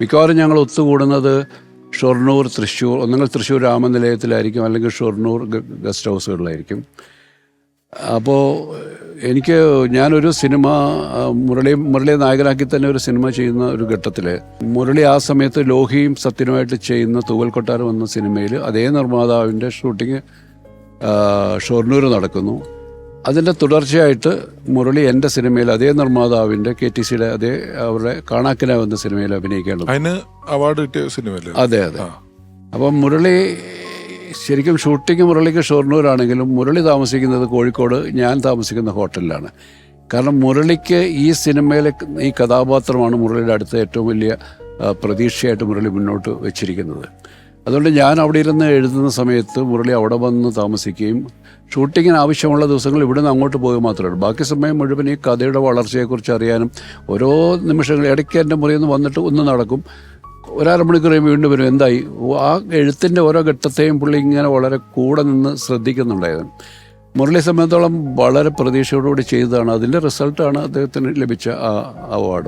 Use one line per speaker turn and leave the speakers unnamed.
മിക്കവാറും ഞങ്ങൾ ഒത്തുകൂടുന്നത് ഷൊർണൂർ തൃശ്ശൂർ ഒന്നുകിൽ തൃശ്ശൂർ രാമനിലയത്തിലായിരിക്കും അല്ലെങ്കിൽ ഷൊർണൂർ ഗസ്റ്റ് ഹൗസുകളിലായിരിക്കും. അപ്പോൾ എനിക്ക് ഞാനൊരു സിനിമ മുരളി മുരളി നായകനാക്കി തന്നെ ഒരു സിനിമ ചെയ്യുന്ന ഒരു ഘട്ടത്തിൽ മുരളി ആ സമയത്ത് ലോഹിയും സത്യനുമായിട്ട് ചെയ്യുന്ന തൂവൽ കൊട്ടാരം എന്ന സിനിമയിൽ അതേ നിർമ്മാതാവിന്റെ ഷൂട്ടിങ് ഷൊർണൂർ നടക്കുന്നു. അതിന്റെ തുടർച്ചയായിട്ട് മുരളി എന്റെ സിനിമയിൽ അതേ നിർമ്മാതാവിന്റെ കെ ടി സിയുടെ അതേ അവരുടെ കാണാക്കിനാവ് എന്ന സിനിമയിൽ അഭിനയിക്കേണ്ടത്
അതിന് അവാർഡ് കിട്ടിയ സിനിമയല്ലേ?
അതെ അതെ. അപ്പം മുരളി ശരിക്കും ഷൂട്ടിംഗ് മുരളിക്ക് ഷൊർണൂരാണെങ്കിലും മുരളി താമസിക്കുന്നത് കോഴിക്കോട് ഞാൻ താമസിക്കുന്ന ഹോട്ടലിലാണ്. കാരണം മുരളിക്ക് ഈ സിനിമയിലെ ഈ കഥാപാത്രമാണ് മുരളിയുടെ അടുത്ത ഏറ്റവും വലിയ പ്രതീക്ഷയായിട്ട് മുരളി മുന്നോട്ട് വെച്ചിരിക്കുന്നത്. അതുകൊണ്ട് ഞാൻ അവിടെ ഇരുന്ന് എഴുതുന്ന സമയത്ത് മുരളി അവിടെ വന്ന് താമസിക്കുകയും ഷൂട്ടിങ്ങിന് ആവശ്യമുള്ള ദിവസങ്ങൾ ഇവിടെ നിന്ന് അങ്ങോട്ട് പോവുക മാത്രമേ ബാക്കി സമയം മുഴുവൻ ഈ കഥയുടെ വളർച്ചയെക്കുറിച്ച് അറിയാനും ഓരോ നിമിഷങ്ങൾ ഇടയ്ക്ക് എന്റെ മുറിയിൽ നിന്ന് വന്നിട്ട് ഒന്ന് നടക്കും. ഒരര മണിക്കൂർ വീണ്ടും വരും. എന്തായി? ആ എഴുത്തിന്റെ ഓരോ ഘട്ടത്തെയും പുള്ളി ഇങ്ങനെ വളരെ കൂടെ നിന്ന് ശ്രദ്ധിക്കുന്നുണ്ടായിരുന്നു. മുരളി സംബന്ധിച്ചോളം വളരെ പ്രതീക്ഷയോടുകൂടി ചെയ്തതാണ്. അതിന്റെ റിസൾട്ടാണ് അദ്ദേഹത്തിന് ലഭിച്ച ആ അവാർഡ്.